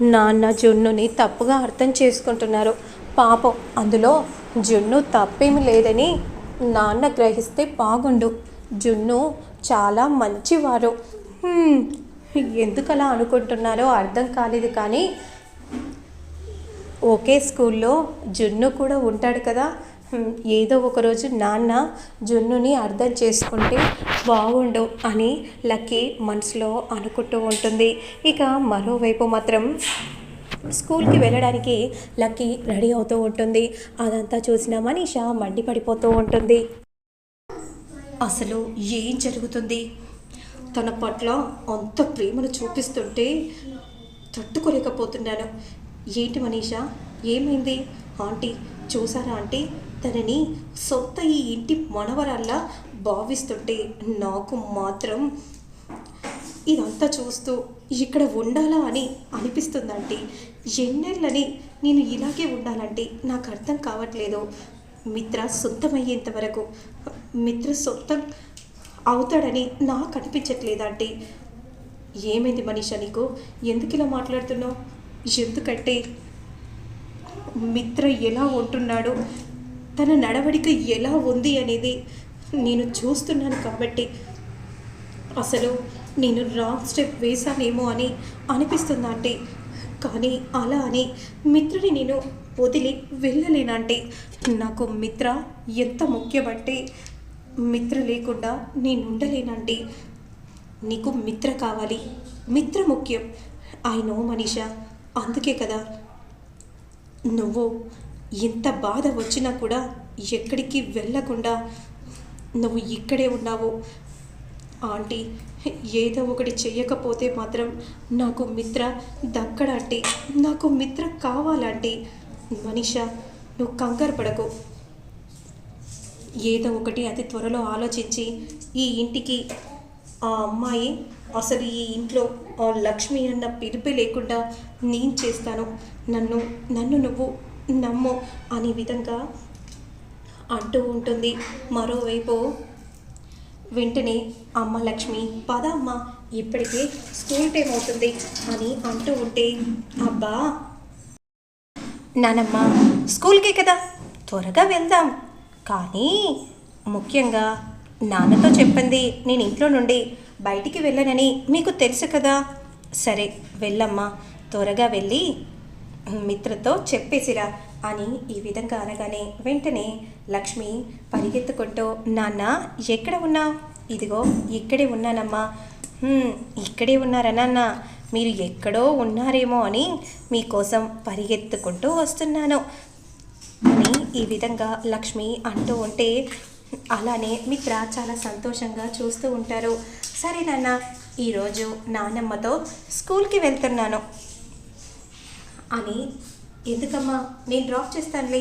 నాన్న జున్నుని తప్పుగా అర్థం చేసుకుంటున్నారు. పాపం అందులో జున్ను తప్పేమి లేదని నాన్న గ్రహిస్తే బాగుండు. జున్ను చాలా మంచివారు. ఎందుకలా అనుకుంటున్నారో అర్థం కాలేదు కానీ ఒకే స్కూల్లో జున్ను కూడా ఉంటాడు కదా. ఏదో ఒకరోజు నాన్న జున్నుని అర్థం చేసుకుంటే బాగుండు అని లక్కీ మనసులో అనుకుంటూ ఉంటుంది. ఇక మరోవైపు మాత్రం స్కూల్కి వెళ్ళడానికి లక్కీ రెడీ అవుతూ ఉంటుంది. అదంతా చూసిన మనీష మండిపడిపోతూ ఉంటుంది. అసలు ఏం జరుగుతుంది? తన పట్ల అంత ప్రేమను చూపిస్తుంటే తట్టుకోలేకపోతున్నాను. ఏంటి మనీషా? ఏమైంది? ఆంటీ చూసారా ఆంటీ? తనని సొంత ఈ ఇంటి మనవరాల్లా భావిస్తుంటే నాకు మాత్రం ఇదంతా చూస్తూ ఇక్కడ ఉండాలా అని అనిపిస్తుందంటే ఎన్నెళ్ళని నేను ఇలాగే ఉండాలంటే నాకు అర్థం కావట్లేదు. మిత్ర సొంతమయ్యేంత వరకు మిత్ర సొంతం అవుతాడని నాకు అనిపించట్లేదంటే ఏమైంది మనిషి నీకు? ఎందుకు ఇలా మాట్లాడుతున్నావు? ఎందుకంటే మిత్ర ఎలా ఉంటున్నాడు? తన నడవడిక ఎలా ఉంది అనేది నేను చూస్తున్నాను కాబట్టి అసలు నేను రాంగ్ స్టెప్ వేశానేమో అని అనిపిస్తుందంటే కానీ అలా అని మిత్రుని నేను వదిలి వెళ్ళలేనంటే నాకు మిత్ర ఎంత ముఖ్యమంటే మిత్ర లేకుండా నేను ఉండలేనంటే నీకు మిత్ర కావాలి. మిత్ర ముఖ్యం. I know Manisha. అందుకే కదా. నువ్వు ఎంత బాధ వచ్చినా కూడా ఎక్కడికి వెళ్ళకుండా నువ్వు ఇక్కడే ఉన్నావు. ఆంటీ ఏదో ఒకటి చేయకపోతే మాత్రం నాకు మిత్ర దక్కడంటే నాకు మిత్ర కావాలంటే మనిష నువ్వు కంగారు పడకు. ఏదో ఒకటి అతి త్వరలో ఆలోచించి ఈ ఇంటికి ఆ అమ్మాయి అసలు ఈ ఇంట్లో ఆ లక్ష్మి అన్న పిలిపే లేకుండా నేను చేస్తాను. నన్ను నన్ను నువ్వు నమ్ము అనే విధంగా అంటూ ఉంటుంది. మరోవైపు వెంటనే అమ్మ లక్ష్మి పద అమ్మ ఇప్పటికే స్కూల్ టైం అవుతుంది అని అంటూ ఉంటే అబ్బా! నానమ్మ స్కూల్కే కదా త్వరగా వెళ్దాం. కానీ ముఖ్యంగా నాన్నతో చెప్పింది నేను ఇంట్లో నుండి బయటికి వెళ్ళనని మీకు తెలుసు కదా. సరే వెళ్ళమ్మా త్వరగా వెళ్ళి మిత్రతో చెప్పేసిరా అని ఈ విధంగా అనగానే వెంటనే లక్ష్మి పరిగెత్తుకుంటూ నాన్న ఎక్కడ ఉన్నావు? ఇదిగో ఇక్కడే ఉన్నానమ్మా. ఇక్కడే ఉన్నారా నాన్న? మీరు ఎక్కడో ఉన్నారేమో అని మీకోసం పరిగెత్తుకుంటూ వస్తున్నాను. అని ఈ విధంగా లక్ష్మి అంటూ ఉంటే అలానే మిత్ర చాలా సంతోషంగా చూస్తూ ఉంటారు. సరే నాన్న ఈరోజు నాన్నమ్మతో స్కూల్కి వెళ్తున్నాను. అని ఎందుకమ్మా? నేను డ్రాప్ చేస్తానులే.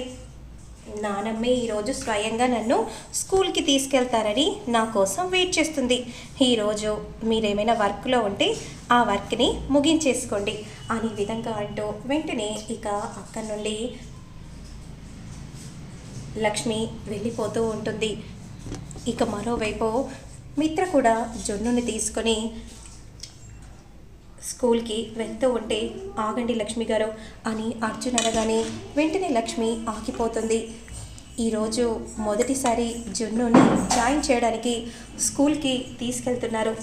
నానమ్మే ఈరోజు స్వయంగా నన్ను స్కూల్కి తీసుకెళ్తారని నా కోసం వెయిట్ చేస్తుంది. ఈరోజు మీరేమైనా వర్క్లో ఉంటే ఆ వర్క్ని ముగించేసుకోండి అని విధంగా అంటూ వెంటనే ఇక అక్కడి నుండి లక్ష్మి వెళ్ళిపోతూ ఉంటుంది. ఇక మరోవైపు మిత్ర కూడా జొన్నుని తీసుకొని స్కూల్కి వెళ్తూ ఉంటే ఆగండి లక్ష్మి గారు అని అర్జున్ అనగానే వెంటనే లక్ష్మి ఆగిపోతుంది. ఈరోజు మొదటిసారి జున్నుని జాయిన్ చేయడానికి స్కూల్కి తీసుకెళ్తున్నారు.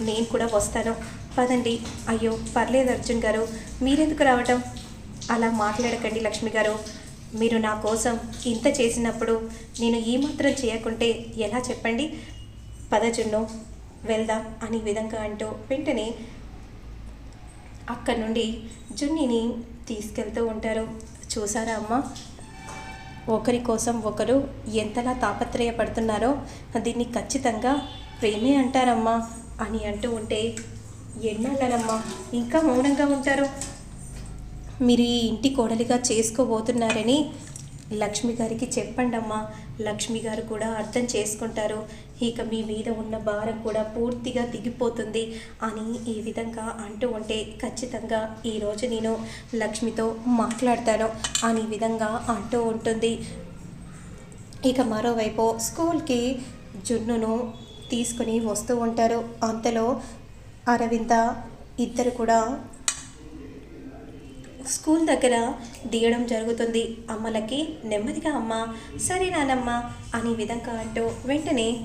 నేను కూడా వస్తాను. పదండి. అయ్యో పర్లేదు అర్జున్ గారు. మీరెందుకు రావటం? అలా మాట్లాడకండి లక్ష్మి గారు. మీరు నా కోసం ఇంత చేసినప్పుడు నేను ఈ మాత్రం చేయకుంటే ఎలా చెప్పండి? పద జున్ను వెళ్దాం అనే విధంగా అంటూ వెంటనే అక్కడి నుండి జున్నిని తీసుకెళ్తూ ఉంటారు. చూసారా అమ్మ? ఒకరి కోసం ఒకరు ఎంతలా తాపత్రయపడుతున్నారో దీన్ని ఖచ్చితంగా ప్రేమే అంటారమ్మా అని అంటూ ఉంటే ఎన్నాళ్ళనమ్మా? ఇంకా మౌనంగా ఉంటారు. మీరు ఈ ఇంటి కోడలిగా చేసుకోబోతున్నారని లక్ష్మి గారికి చెప్పండి అమ్మా లక్ష్మి గారు కూడా అర్థం చేసుకుంటారు. ఇక మీ మీద ఉన్న భారం కూడా పూర్తిగా దిగిపోతుంది అని ఈ విధంగా అంటూ ఉంటే ఖచ్చితంగా ఈరోజు నేను లక్ష్మితో మాట్లాడతాను అని విధంగా అంటూ ఉంటుంది. ఇక మరోవైపు స్కూల్కి జున్నును తీసుకుని వస్తూ ఉంటారు. అంతలో అరవింద ఇద్దరు కూడా స్కూల్ దగ్గర దిగడం జరుగుతుంది. అమ్మలకి నెమ్మదిగా అమ్మ సరే నానమ్మ అని విధంగా అంటూ వెంటనే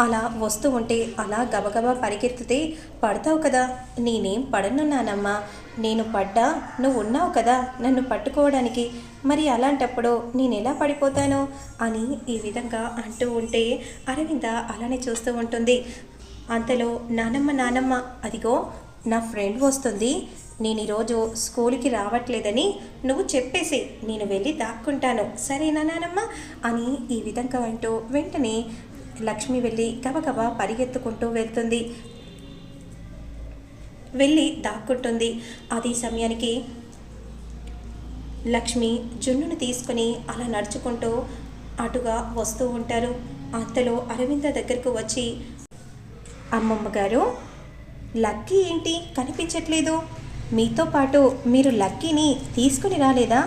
అలా వస్తూ ఉంటే అలా గబగబా పరిగెత్తితే పడతావు కదా నేనేం పడనున్నానమ్మా నేను పడ్డా నువ్వు ఉన్నావు కదా నన్ను పట్టుకోవడానికి. మరి అలాంటప్పుడు నేను ఎలా పడిపోతాను? అని ఈ విధంగా అంటూ ఉంటే అరవింద అలానే చూస్తూ ఉంటుంది. అంతలో నానమ్మ నానమ్మ అదిగో నా ఫ్రెండ్ వస్తుంది. నేను ఈరోజు స్కూల్కి రావట్లేదని నువ్వు చెప్పేసి నేను వెళ్ళి దాక్కుంటాను. సరేనా నానమ్మ? అని ఈ విధంగా అంటూ వెంటనే లక్ష్మి వెళ్ళి గబగబా పరిగెత్తుకుంటూ వెళ్తుంది. వెళ్ళి దాక్కుంటుంది. అదే సమయానికి లక్ష్మి జున్నును తీసుకుని అలా నడుచుకుంటూ అటుగా వస్తూ ఉంటారు. అంతలో అరవింద దగ్గరకు వచ్చి అమ్మమ్మ గారు లక్కీ ఏంటి? కనిపించట్లేదు. మీతో పాటు మీరు లక్కీని తీసుకుని రాలేదా?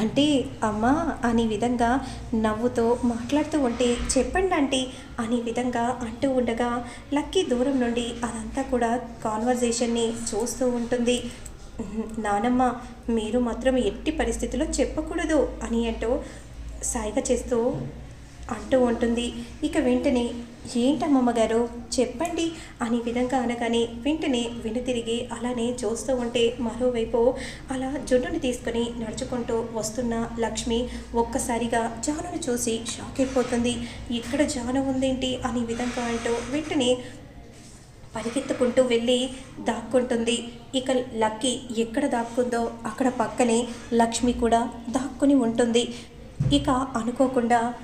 అంటే అమ్మా అనే విధంగా నవ్వుతో మాట్లాడుతూ ఉంటే చెప్పండి అంటే అనే విధంగా అంటూ ఉండగా లక్కీ దూరం నుండి అదంతా కూడా కాన్వర్జేషన్ని చూస్తూ ఉంటుంది. నానమ్మ మీరు మాత్రం ఎట్టి పరిస్థితుల్లో చెప్పకూడదు అని అంటూ సాయిగా చేస్తూ అంటూ ఉంటుంది. ఇక వెంటనే ఏంటమ్మమ్మ గారు చెప్పండి అనే విధంగా అనగానే వెంటనే వెనుతిరిగి అలానే చూస్తూ ఉంటే మరోవైపు అలా జుట్టును తీసుకొని నడుచుకుంటూ వస్తున్న లక్ష్మి ఒక్కసారిగా జానును చూసి షాక్ అయిపోతుంది. ఇక్కడ జాను ఉందేంటి? అనే విధంగా అంటూ వెంటనే పరిగెత్తుకుంటూ వెళ్ళి దాక్కుంటుంది. ఇక లక్కీ ఎక్కడ దాక్కుందో అక్కడ పక్కనే లక్ష్మి కూడా దాక్కుని ఉంటుంది. ఇక అనుకోకుండా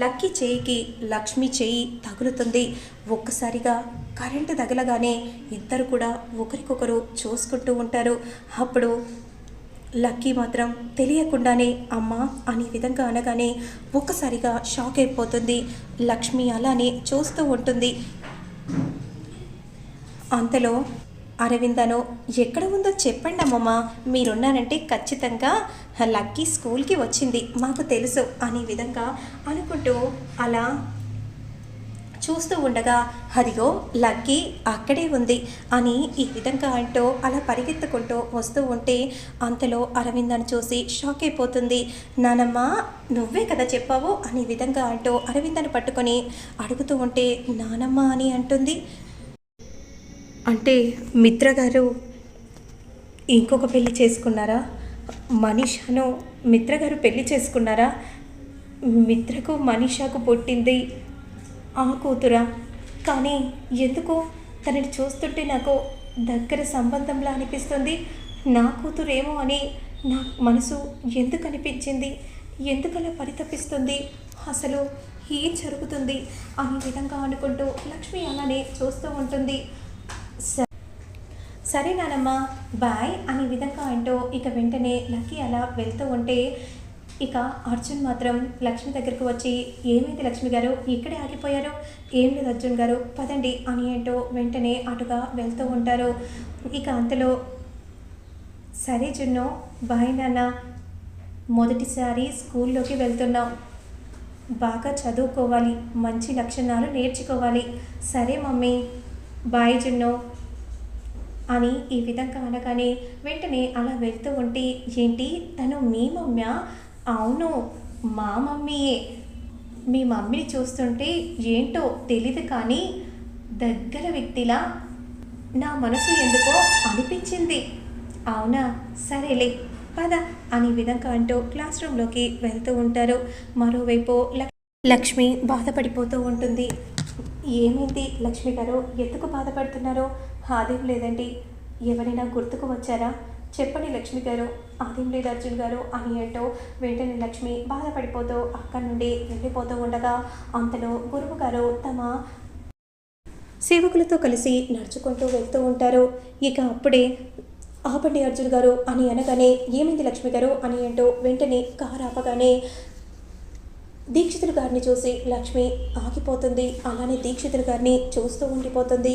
లక్కీ చేయికి లక్ష్మి చేయి తగులుతుంది. ఒక్కసారిగా కరెంటు తగలగానే ఇద్దరు కూడా ఒకరికొకరు చూసుకుంటూ ఉంటారు. అప్పుడు లక్కీ మాత్రం తెలియకుండానే అమ్మా అనే విధంగా అనగానే ఒక్కసారిగా షాక్ అయిపోతుంది. లక్ష్మి అలానే చూస్తూ ఉంటుంది. అంతలో అరవిందను ఎక్కడ ఉందో చెప్పండి అమ్మమ్మ. మీరున్నారంటే ఖచ్చితంగా లక్కీ స్కూల్కి వచ్చింది మాకు తెలుసు అనే విధంగా అనుకుంటూ అలా చూస్తూ ఉండగా హరిగో లక్కీ అక్కడే ఉంది అని ఈ విధంగా అంటూ అలా పరిగెత్తుకుంటూ వస్తూ ఉంటే అంతలో అరవిందను చూసి షాక్ అయిపోతుంది. నానమ్మ నువ్వే కదా చెప్పావు అనే విధంగా అంటూ అరవిందను పట్టుకొని అడుగుతూ ఉంటే నానమ్మ అని అంటుంది. అంటే మిత్ర గారు ఇంకొక పెళ్ళి చేసుకున్నారా? మనీషాను మిత్ర గారు పెళ్ళి చేసుకున్నారా? మిత్రకు మనీషాకు పుట్టింది ఆ కూతురా? కానీ ఎందుకు? తనని చూస్తుంటే నాకు దగ్గర సంబంధంలా అనిపిస్తుంది. నా కూతురేమో అని నా మనసు ఎందుకు అనిపించింది? ఎందుకలా పరితపిస్తుంది? అసలు ఏం జరుగుతుంది? అనే విధంగా అనుకుంటూ లక్ష్మి అలానే చూస్తూ ఉంటుంది. సరే నానమ్మ బాయ్ అనే విధంగా అంటూ ఇక వెంటనే లక్కీ అలా వెళ్తూ ఉంటే ఇక అర్జున్ మాత్రం లక్ష్మి దగ్గరకు వచ్చి ఏమైంది లక్ష్మి గారు? ఇక్కడే ఆగిపోయారు? ఏం లేదు అర్జున్ గారు? పదండి అని ఏంటో వెంటనే అటుగా వెళ్తూ ఉంటారు. ఇక అంతలో సరే జున్ను బాయ్ నాన్న. మొదటిసారి స్కూల్లోకి వెళ్తున్నాం. బాగా చదువుకోవాలి. మంచి లక్షణాలు నేర్చుకోవాలి. సరే మమ్మీ. బాయ్ జున్ను అని ఈ విధంగా అనగానే వెంటనే అలా వెళ్తూ ఉంటే ఏంటి? తను మీ మమ్మీ? అవును మా మమ్మీయే. మీ మమ్మీని చూస్తుంటే ఏంటో తెలీదు కానీ దగ్గర వ్యక్తిలా నా మనసు ఎందుకో అనిపించింది. అవునా? సరేలే పద అని విధంగా అంటూ క్లాస్ రూమ్లోకి వెళ్తూ ఉంటారు. మరోవైపు లక్- లక్ష్మి బాధపడిపోతూ ఉంటుంది. ఏమైంది? లక్ష్మి గారు ఎందుకు బాధపడుతున్నారో? అదేం లేదండి. ఎవరైనా గుర్తుకు వచ్చారా? చెప్పండి లక్ష్మి గారు. అదేం లేదు అర్జున్ గారు అని అంటూ వెంటనే లక్ష్మి బాధపడిపోతూ అక్కడి నుండి వెళ్ళిపోతూ ఉండగా అంతలో గురువు గారు తమ సేవకులతో కలిసి నడుచుకుంటూ వెళ్తూ ఉంటారు. ఇక అప్పుడే ఆపండి అర్జున్ గారు అని అనగానే ఏమైంది లక్ష్మి గారు అని అంటూ వెంటనే కారు ఆపగానే దీక్షితులు గారిని చూసి లక్ష్మి ఆగిపోతుంది. అలానే దీక్షితులు గారిని చూస్తూ ఉండిపోతుంది.